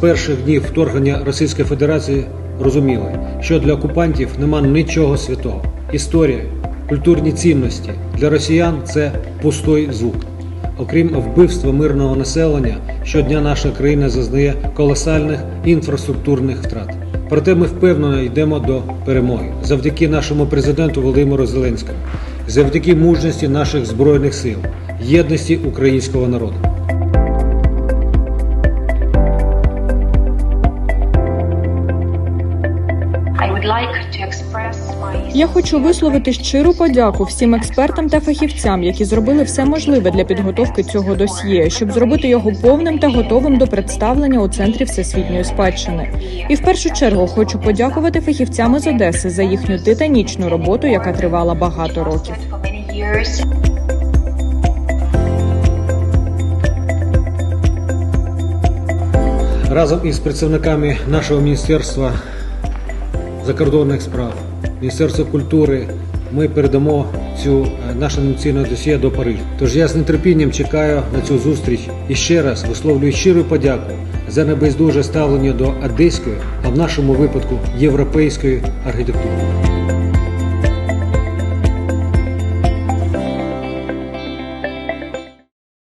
перших днів вторгнення Російської Федерації розуміли, що для окупантів нема нічого святого. Історія, культурні цінності для росіян це пустой звук. Окрім вбивства мирного населення, щодня наша країна зазнає колосальних інфраструктурних втрат. Проте ми впевнено йдемо до перемоги завдяки нашому президенту Володимиру Зеленському, завдяки мужності наших збройних сил, єдності українського народу. Я хочу висловити щиру подяку всім експертам та фахівцям, які зробили все можливе для підготовки цього досьє, щоб зробити його повним та готовим до представлення у центрі всесвітньої спадщини. І в першу чергу хочу подякувати фахівцям із Одеси за їхню титанічну роботу, яка тривала багато років. for many years. Разом із представниками нашого міністерства закордонних справ, Міністерство культури ми передамо цю нашу наше анонційне досьє до Парижу. Тож я з нетерпінням чекаю на цю зустріч і ще раз висловлюю щиру подяку за небездуже ставлення до одеської, а в нашому випадку європейської архітектури.